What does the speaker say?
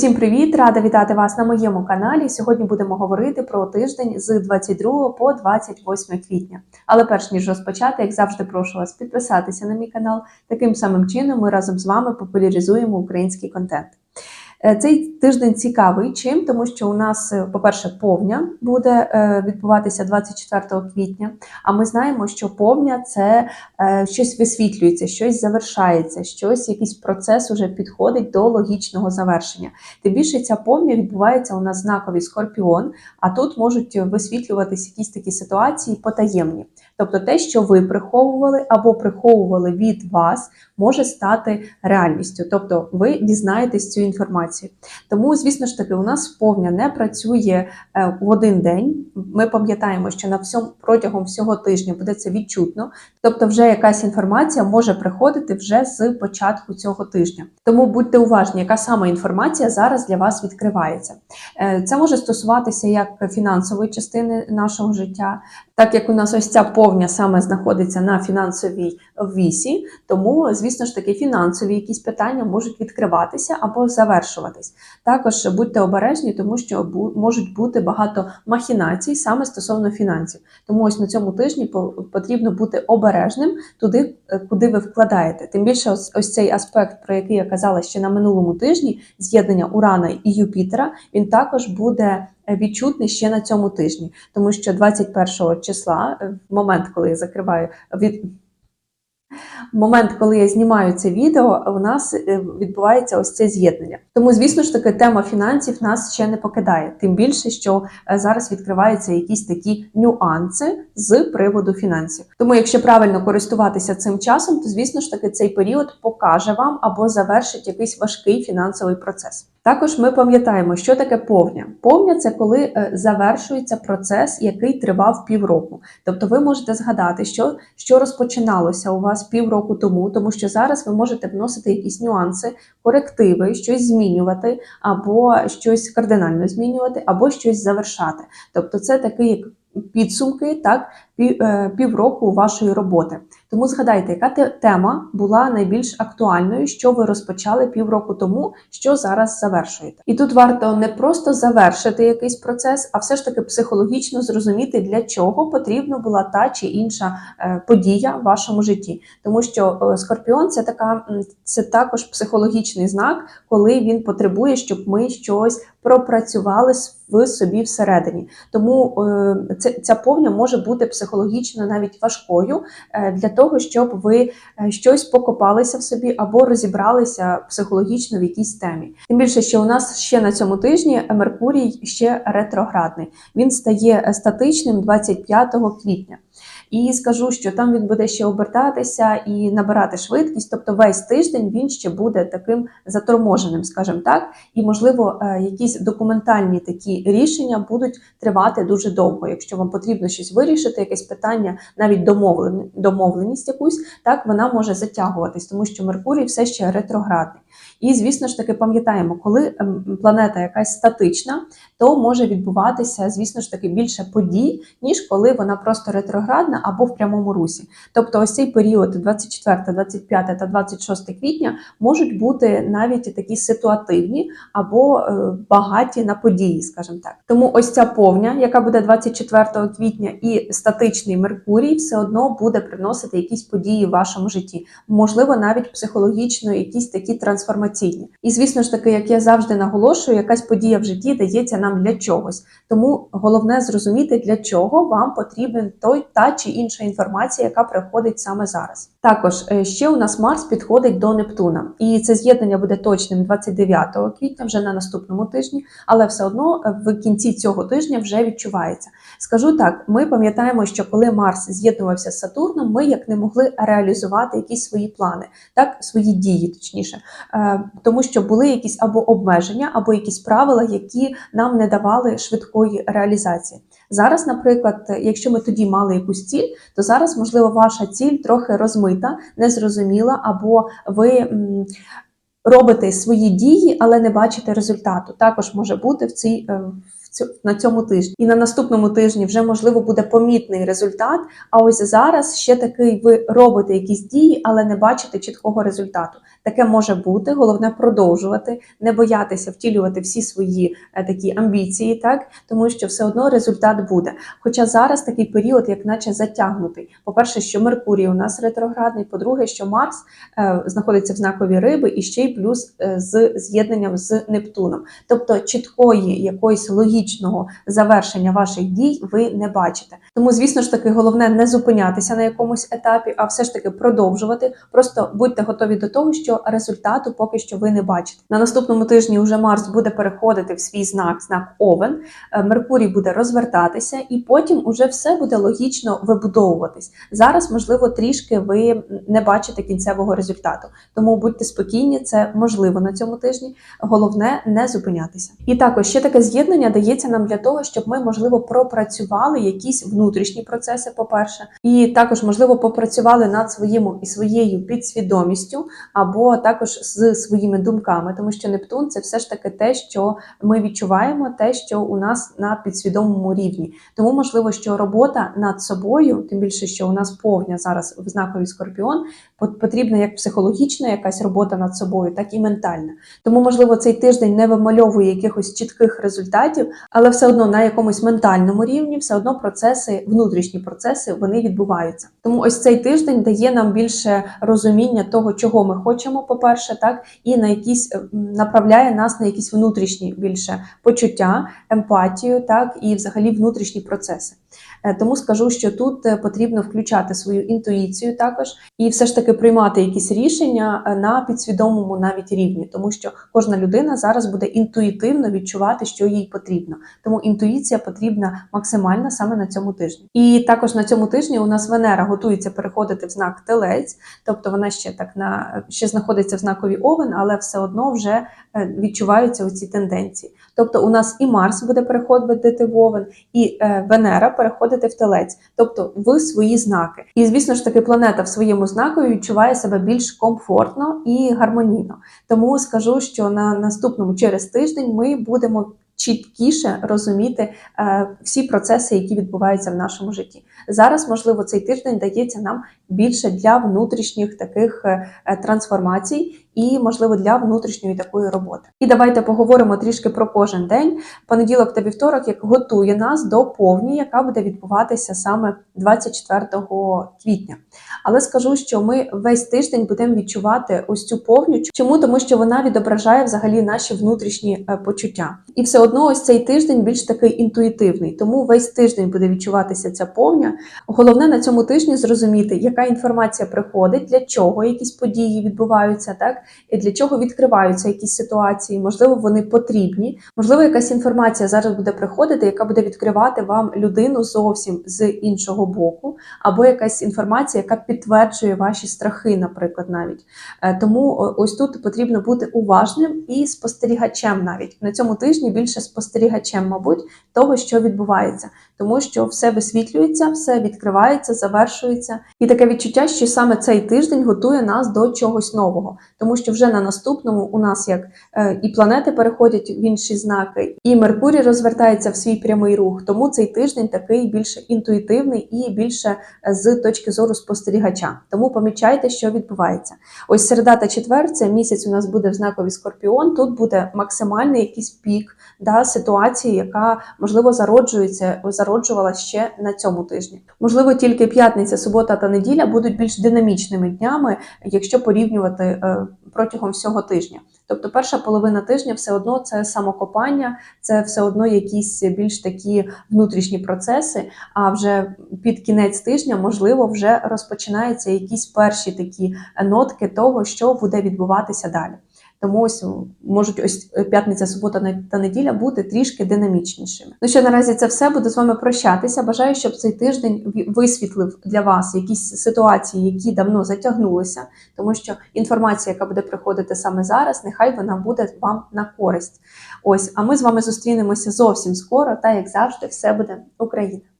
Усім привіт! Рада вітати вас на моєму каналі. Сьогодні будемо говорити про тиждень з 22 по 28 квітня. Але перш ніж розпочати, як завжди, прошу вас підписатися на мій канал. Таким самим чином ми разом з вами популяризуємо український контент. Е, Цей тиждень цікавий чим, тому що у нас, е, по-перше, повня буде е, відбуватися 24 квітня. А ми знаємо, що повня це щось висвітлюється, щось завершається, щось, якийсь процес уже підходить до логічного завершення. Тим більше ця повня відбувається у нас знаковий скорпіон, а тут можуть висвітлюватися якісь такі ситуації потаємні. Тобто те, що ви приховували або приховували від вас, може стати реальністю. Тобто ви дізнаєтесь цю інформацію. Тому, звісно ж таки, у нас повня не працює е, в один день. Ми пам'ятаємо, що на всьому протягом всього тижня буде це відчутно. Тобто, вже якась інформація може приходити вже з початку цього тижня. Тому будьте уважні, яка саме інформація зараз для вас відкривається. Е, Це може стосуватися як фінансової частини нашого життя, так як у нас ось ця повня саме знаходиться на фінансовій вісі, тому, звісно ж таки, фінансові якісь питання можуть відкриватися або завершуватись. Також будьте обережні, тому що можуть бути багато махінацій саме стосовно фінансів. Тому ось на цьому тижні по- потрібно бути обережним туди, е, куди ви вкладаєте. Тим більше, ось, ось цей аспект, про який я казала ще на минулому тижні, з'єднання Урана і Юпітера, він також буде відчутний ще на цьому тижні, тому що 21 числа, е, в момент, коли я закриваю від. Момент, коли я знімаю це відео, у нас е, відбувається ось це з'єднання. Тому, звісно ж таки, тема фінансів нас ще не покидає. Тим більше, що е, зараз відкриваються якісь такі нюанси з приводу фінансів. Тому, якщо правильно користуватися цим часом, то звісно ж таки цей період покаже вам або завершить якийсь важкий фінансовий процес. Також ми пам'ятаємо, що таке повня. Повня це коли е, завершується процес, який тривав півроку. Тобто ви можете згадати, що, що розпочиналося у вас півроку тому, тому що зараз ви можете вносити якісь нюанси, корективи, щось змінювати, або щось кардинально змінювати, або щось завершати. Тобто, це такий як підсумки, так, пів, е, півроку вашої роботи. Тому згадайте, яка тема була найбільш актуальною, що ви розпочали півроку тому, що зараз завершуєте. І тут варто не просто завершити якийсь процес, а все ж таки психологічно зрозуміти, для чого потрібна була та чи інша е, подія в вашому житті. Тому що е, скорпіон це така це також психологічний знак, коли він потребує, щоб ми щось пропрацювали в собі всередині. Тому е, ця повня може бути психологічно навіть важкою для того, щоб ви е, щось покопалися в собі або розібралися психологічно в якійсь темі. Тим більше, що у нас ще на цьому тижні Меркурій ще ретроградний. Він стає е, статичним 25 квітня. І скажу, що там він буде ще обертатися і набирати швидкість, тобто весь тиждень він ще буде таким заторможеним, скажімо так, і можливо е, якісь документальні такі рішення будуть тривати дуже довго. Якщо вам потрібно щось вирішити, якесь питання, навіть домовлен- домовленість якусь, так вона може затягуватись, тому що Меркурій все ще ретроградний. І звісно ж таки пам'ятаємо, коли ем, планета якась статична, то може відбуватися, звісно ж таки, більше подій, ніж коли вона просто ретроградна або в прямому русі. Тобто, ось цей період 24, 25 та 26 квітня можуть бути навіть такі ситуативні або е, багаті на події, скажімо так. Тому ось ця повня, яка буде 24 квітня, і статичний Меркурій все одно буде приносити якісь події в вашому житті, можливо, навіть психологічно, якісь такі трансформаційні. І звісно ж таки, як я завжди наголошую, якась подія в житті дається нам для чогось. Тому головне зрозуміти, для чого вам потрібен той та чи інша інформація, яка приходить саме зараз. Також е, ще у нас Марс підходить до Нептуна, і це з'єднання буде точним 29 квітня, вже на наступному тижні, але все одно е, в кінці цього тижня вже відчувається. Скажу так: ми пам'ятаємо, що коли Марс з'єднувався з Сатурном, ми як не могли реалізувати якісь свої плани, так свої дії, точніше, Е, тому що були якісь або обмеження, або якісь правила, які нам не давали швидкої реалізації. Зараз, наприклад, якщо ми тоді мали якусь ціль, то зараз, можливо, ваша ціль трохи розмита, незрозуміла, або ви робите свої дії, але не бачите результату. Також може бути в цій е, на цьому тижні. І на наступному тижні вже можливо буде помітний результат. А ось зараз ще такий ви робите якісь дії, але не бачите чіткого результату. Таке може бути. Головне продовжувати, не боятися втілювати всі свої е, такі амбіції, так тому що все одно результат буде. Хоча зараз такий період, як наче затягнутий. По-перше, що Меркурій у нас ретроградний, по-друге, що Марс е, знаходиться в знакові риби, і ще й плюс е, з з'єднанням з Нептуном. Тобто чіткої якоїсь логічного завершення ваших дій ви не бачите. Тому, звісно ж таки, головне не зупинятися на якомусь етапі, а все ж таки продовжувати. Просто будьте готові до того, що результату поки що ви не бачите. На наступному тижні вже Марс буде переходити в свій знак, знак Овен. Е, Меркурій буде розвертатися, і потім уже все буде логічно вибудовуватись. Зараз, можливо, трішки ви не бачите кінцевого результату. Тому будьте спокійні, це можливо на цьому тижні. Головне не зупинятися. І також ще таке з'єднання дається нам для того, щоб ми, можливо, пропрацювали якісь внутрішні процеси, по-перше, і також, можливо, попрацювали над своїм і своєю підсвідомістю, або також з своїми думками, тому що Нептун це все ж таки те, що ми відчуваємо, те, що у нас на підсвідомому рівні. Тому можливо, що робота над собою, тим більше, що у нас повня зараз в знакові скорпіон, потрібна як психологічна якась робота над собою, так і ментальна. Тому, можливо, цей тиждень не вимальовує якихось чітких результатів, але все одно на якомусь ментальному рівні, все одно процеси, внутрішні процеси, вони відбуваються. Тому ось цей тиждень дає нам більше розуміння того, чого ми хочемо, по-перше, так і на якісь е, направляє нас на якісь внутрішні більше почуття, емпатію, так і взагалі внутрішні процеси. Е, Тому скажу, що тут е, потрібно включати свою інтуїцію також і все ж таки приймати якісь рішення е, на підсвідомому навіть рівні, тому що кожна людина зараз буде інтуїтивно відчувати, що їй потрібно. Тому інтуїція потрібна максимально саме на цьому тижні. І також на цьому тижні у нас Венера готується переходити в знак Телець, тобто вона ще так на ще знаходиться в знакові Овен, але все одно вже відчуваються оці тенденції. Тобто, у нас і Марс буде переходити в Овен, і Венера переходити в Телець, тобто в свої знаки. І звісно ж таки, планета в своєму знаку відчуває себе більш комфортно і гармонійно. Тому скажу, що на наступному через тиждень ми будемо. Чіткіше розуміти е, всі процеси, які відбуваються в нашому житті. Зараз, можливо, цей тиждень дається нам більше для внутрішніх таких е, е, трансформацій і, можливо, для внутрішньої такої роботи. І давайте поговоримо трішки про кожен день. Понеділок та вівторок, як готує нас до повні, яка буде відбуватися саме 24 квітня. Але скажу, що ми весь тиждень будемо відчувати ось цю повню. Чому? Тому що вона відображає взагалі наші внутрішні почуття. І все одно ось цей тиждень більш такий інтуїтивний. Тому весь тиждень буде відчуватися ця повня. Головне на цьому тижні зрозуміти, яка інформація приходить, для чого якісь події відбуваються, так і для чого відкриваються якісь ситуації. Можливо, вони потрібні. Можливо, якась інформація зараз буде приходити, яка буде відкривати вам людину зовсім з іншого боку, або якась інформація, яка підтверджує ваші страхи, наприклад, навіть. Е, Тому ось тут потрібно бути уважним і спостерігачем навіть на цьому тижні більше спостерігачем, мабуть, того, що відбувається, тому що все висвітлюється, все відкривається, завершується, і таке відчуття, що саме цей тиждень готує нас до чогось нового, тому що вже на наступному у нас як е, і планети переходять в інші знаки, і Меркурій розвертається в свій прямий рух. Тому цей тиждень такий більше інтуїтивний і більше е, з точки зору спостерігача. Тому помічайте, що відбувається. Ось середа та четвер, це місяць у нас буде в знакові скорпіон. Тут буде максимальний якийсь пік да, ситуації, яка можливо зароджується, зароджувала ще на цьому тижні. Можливо, тільки п'ятниця, субота та неділя будуть більш динамічними днями, якщо порівнювати е, протягом всього тижня. Тобто, перша половина тижня все одно це самокопання, це все одно якісь більш такі внутрішні процеси. А вже під кінець тижня, можливо, вже розпочинаються якісь перші такі нотки того, що буде відбуватися далі. Тому ось можуть ось п'ятниця, субота та неділя бути трішки динамічнішими. Ну що наразі це все буду з вами прощатися. Бажаю, щоб цей тиждень висвітлив для вас якісь ситуації, які давно затягнулися, тому що інформація, яка буде приходити саме зараз, нехай вона буде вам на користь. Ось, а ми з вами зустрінемося зовсім скоро. Та як завжди, все буде Україна.